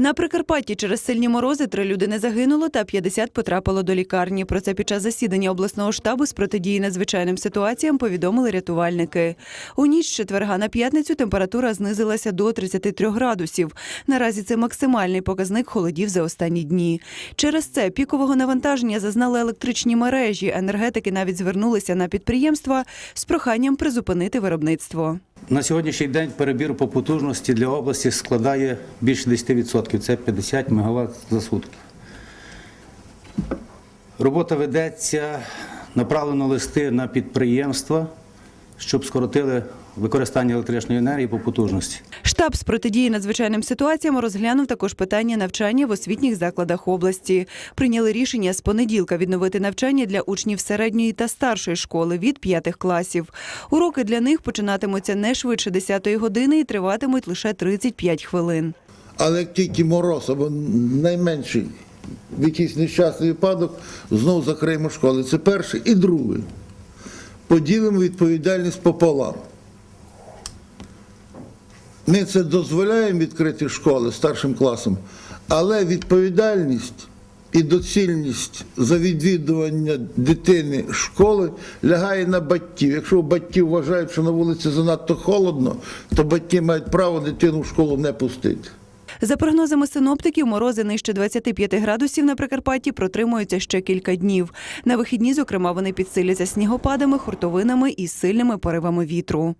На Прикарпатті через сильні морози три людини загинуло та 50 потрапило до лікарні. Про це під час засідання обласного штабу з протидії надзвичайним ситуаціям повідомили рятувальники. У ніч четверга на п'ятницю температура знизилася до 33 градусів. Наразі це максимальний показник холодів за останні дні. Через це пікового навантаження зазнали електричні мережі. Енергетики навіть звернулися на підприємства з проханням призупинити виробництво. На сьогоднішній день перебір по потужності для області складає більше 10%. Це 50 МВт за сутки. Робота ведеться, направлено листи на підприємства, щоб скоротили використання електричної енергії по потужності. Штаб з протидії надзвичайним ситуаціям розглянув також питання навчання в освітніх закладах області. Прийняли рішення з понеділка відновити навчання для учнів середньої та старшої школи від п'ятих класів. Уроки для них починатимуться не швидше 10-ї години і триватимуть лише 35 хвилин. Але тільки мороз або найменший в якийсь нещасний випадок, знову закриємо школи. Це перше. І друге. Поділимо відповідальність пополам. Ми це дозволяємо відкрити школи старшим класом, але відповідальність і доцільність за відвідування дитини школи лягає на батьків. Якщо батьки вважають, що на вулиці занадто холодно, то батьки мають право дитину в школу не пустити. За прогнозами синоптиків, морози нижче 25 градусів на Прикарпатті протримуються ще кілька днів. На вихідні, зокрема, вони підсиляться снігопадами, хуртовинами і сильними поривами вітру.